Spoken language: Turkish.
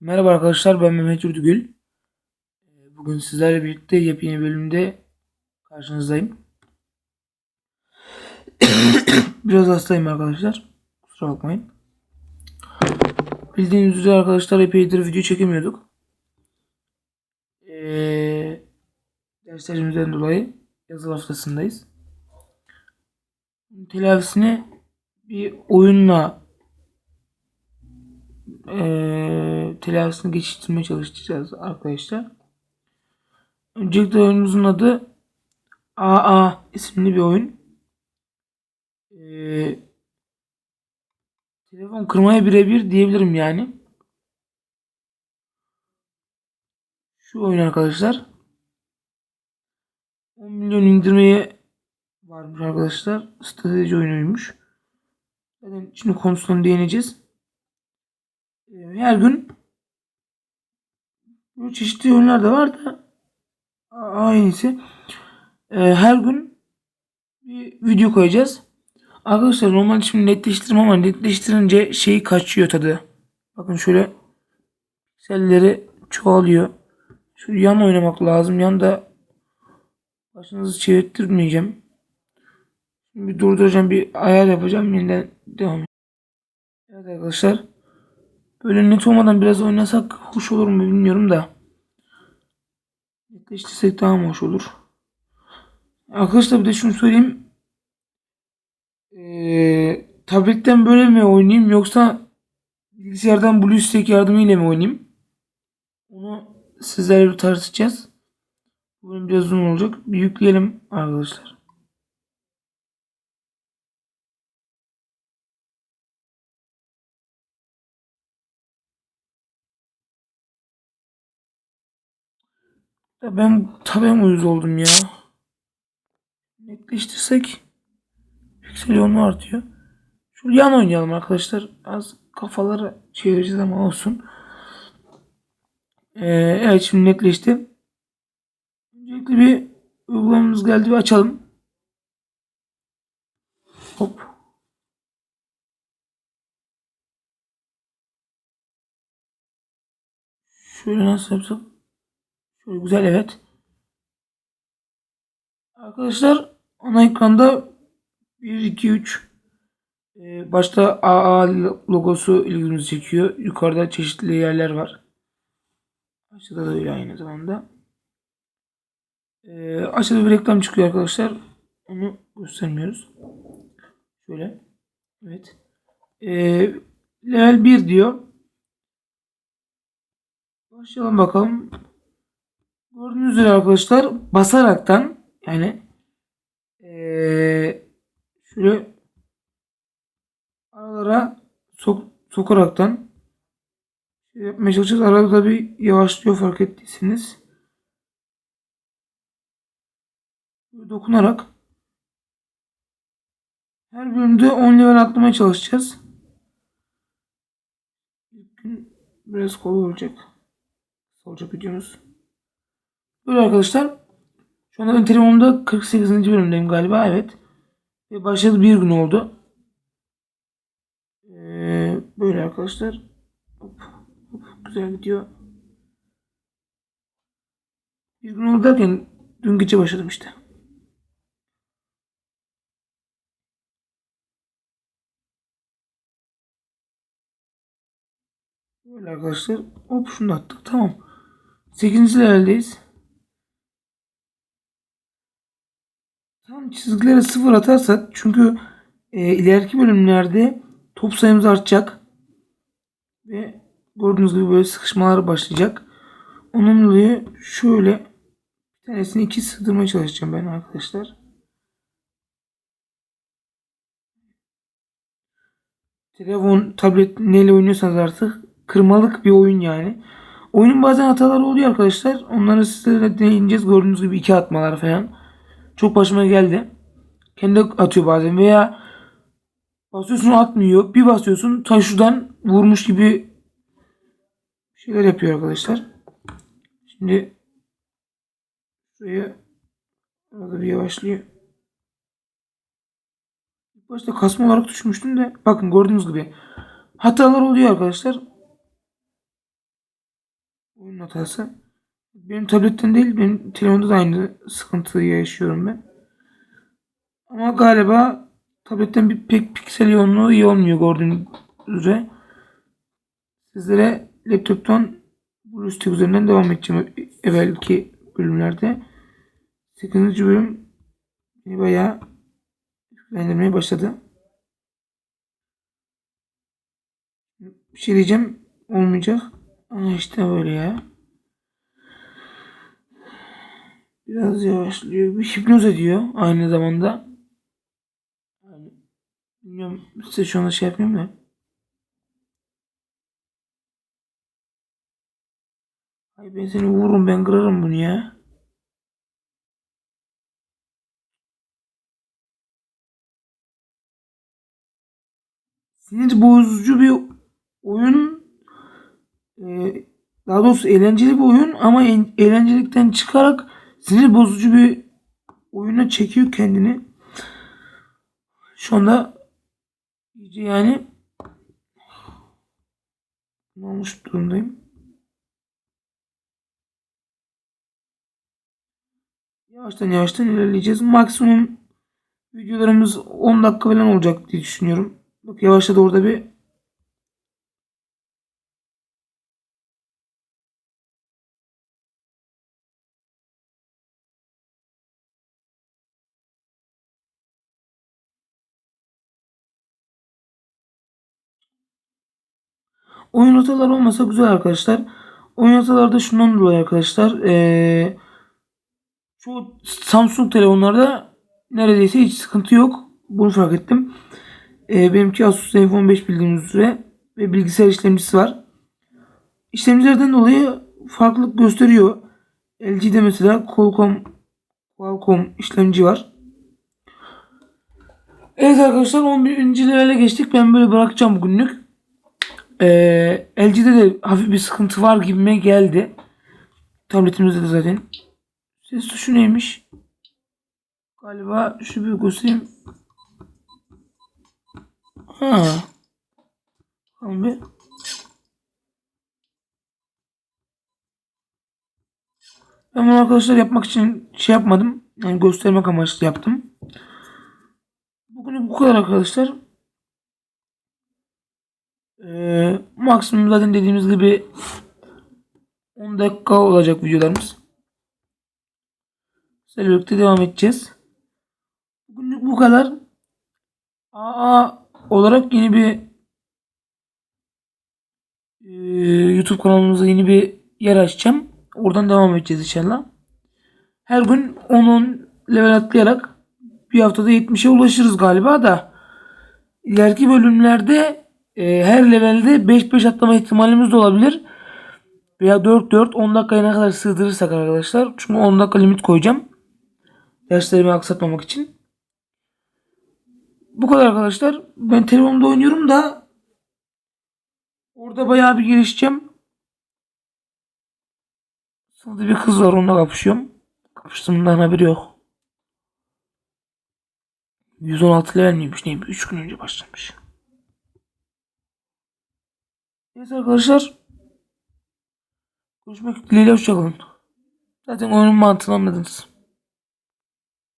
Merhaba arkadaşlar ben Mehmet Yurtgül. Bugün sizlerle birlikte yepyeni bölümde karşınızdayım. Biraz hastayım arkadaşlar. Kusura bakmayın. Bildiğiniz üzere arkadaşlar epeydir video çekemiyorduk. Ee, derslerimizden dolayı yazılı haftasındayız. Telafisini bir oyunla eee telafisini geçiştirmeye çalışacağız arkadaşlar. Öncelikle oyunumuzun adı AA isimli bir oyun. Eee, telefon kırmaya birebir diyebilirim yani. Şu oyun arkadaşlar. 10 milyon indirmeye varmış arkadaşlar. Strateji oyunuymuş. Zaten şimdi konusuna değineceğiz. Ee, her gün çeşitli oyunlar da var da aynısı. Ee, her gün bir video koyacağız. Arkadaşlar normal şimdi netleştirme ama netleştirince şeyi kaçıyor tadı. Bakın şöyle pikselleri çoğalıyor. Şu yan oynamak lazım. Yan da başınızı çevirttirmeyeceğim. Şimdi bir durduracağım bir ayar yapacağım. Yeniden devam. Evet arkadaşlar. Böyle net olmadan biraz oynasak hoş olur mu bilmiyorum da. Netleştirsek daha mı hoş olur? Arkadaşlar bir de şunu söyleyeyim. Ee, tabletten böyle mi oynayayım yoksa bilgisayardan BlueStack yardımıyla mı oynayayım? Onu sizlerle tartışacağız. Bu bölüm biraz uzun olacak. Yükleyelim arkadaşlar. Ya ben tabii ben uyuz oldum ya. Netleştirsek piksel yoğunluğu artıyor. Şu yan oynayalım arkadaşlar. Az kafaları çevireceğiz ama olsun. Ee, evet şimdi netleşti. Öncelikle bir uygulamamız geldi bir açalım. Hop. Şöyle nasıl yapsak? Şöyle güzel evet. Arkadaşlar ana ekranda 1, 2, 3 ee, başta AA logosu ilgimizi çekiyor. Yukarıda çeşitli yerler var. Aşağıda da öyle aynı zamanda. Ee, aşağıda bir reklam çıkıyor arkadaşlar. Onu göstermiyoruz. Şöyle. Evet. Ee, level 1 diyor. Başlayalım bakalım. Gördüğünüz üzere arkadaşlar basaraktan yani ee, şöyle aralara sok sokaraktan şey yapmaya çalışacağız. Arada da bir yavaşlıyor fark ettiyseniz. Dokunarak her bölümde 10 level atlamaya çalışacağız. İlk gün biraz kolay olacak. Olacak videomuz. Böyle arkadaşlar. Şu anda Enterimum'da 48. bölümdeyim galiba. Evet. Ve başladı bir gün oldu. Ee, böyle arkadaşlar. Hop, hop, güzel gidiyor. Bir gün oldu derken dün gece başladım işte. Böyle arkadaşlar. Hop şunu attık. Tamam. 8. leveldeyiz. Tam çizgilere sıfır atarsak çünkü e, ileriki bölümlerde top sayımız artacak. Ve gördüğünüz gibi böyle sıkışmalar başlayacak. Onun dolayı şöyle bir tanesini iki sığdırmaya çalışacağım ben arkadaşlar. Telefon, tablet neyle oynuyorsanız artık kırmalık bir oyun yani. Oyunun bazen hataları oluyor arkadaşlar. Onları sizlere değineceğiz. Gördüğünüz gibi iki atmalar falan. Çok başıma geldi. Kendi atıyor bazen veya basıyorsun atmıyor. Bir basıyorsun taşudan vurmuş gibi şeyler yapıyor arkadaşlar. Şimdi şuraya arada bir yavaşlıyor. Başta kasma olarak düşmüştüm de bakın gördüğünüz gibi hatalar oluyor arkadaşlar. oyun hatası. Benim tabletten değil benim telefonda da aynı sıkıntıyı yaşıyorum ben. Ama galiba tabletten bir pek piksel yoğunluğu iyi olmuyor gördüğünüz üzere. Sizlere laptoptan BlueStack üzerinden devam edeceğim evvelki bölümlerde. 8. bölüm beni bayağı yüklendirmeye başladı. Bir şey diyeceğim olmayacak. Ama işte böyle ya. Biraz yavaşlıyor. Bir hipnoz ediyor aynı zamanda. Yani, bilmiyorum size şu anda şey yapayım da. Ay ben seni vururum ben kırarım bunu ya. Sinir bozucu bir oyun. Ee, daha doğrusu eğlenceli bir oyun ama en- eğlencelikten çıkarak sinir bozucu bir oyuna çekiyor kendini. Şu anda yani olmuş durumdayım. Yavaştan yavaştan ilerleyeceğiz. Maksimum videolarımız 10 dakika falan olacak diye düşünüyorum. Bak yavaşladı orada bir Oyun hataları olmasa güzel arkadaşlar. Oyun hataları da şundan dolayı arkadaşlar. Ee, çoğu Samsung telefonlarda neredeyse hiç sıkıntı yok. Bunu fark ettim. Ee, benimki Asus Zenfone 5 bildiğiniz üzere ve bilgisayar işlemcisi var. İşlemcilerden dolayı farklılık gösteriyor. LG'de mesela Qualcomm Qualcomm işlemci var. Evet arkadaşlar 11. levele geçtik. Ben böyle bırakacağım bugünlük. Ee, LG'de de hafif bir sıkıntı var gibime geldi. Tabletimizde de zaten. Ses tuşu neymiş? Galiba şu bir göstereyim. Ha. Bir. Ben bunu arkadaşlar yapmak için şey yapmadım. Yani göstermek amaçlı yaptım. Bugün bu kadar arkadaşlar. Ee, maksimum zaten dediğimiz gibi 10 dakika olacak videolarımız. Birlikte devam edeceğiz. Bugünlük bu kadar. AA olarak yeni bir e, YouTube kanalımıza yeni bir yer açacağım. Oradan devam edeceğiz inşallah. Her gün 10-10 level atlayarak bir haftada 70'e ulaşırız galiba da ileriki bölümlerde e, her levelde 5-5 atlama ihtimalimiz de olabilir. Veya 4-4 10 dakikaya ne kadar sığdırırsak arkadaşlar. Çünkü 10 dakika limit koyacağım. Derslerimi aksatmamak için. Bu kadar arkadaşlar. Ben telefonda oynuyorum da orada bayağı bir gelişeceğim. Sınıfta bir kız var onunla kapışıyorum. Kapıştığımdan haberi yok. 116 level miymiş neymiş? 3 gün önce başlamış. Neyse arkadaşlar. Görüşmek dileğiyle hoşçakalın. Zaten oyunun mantığını anladınız.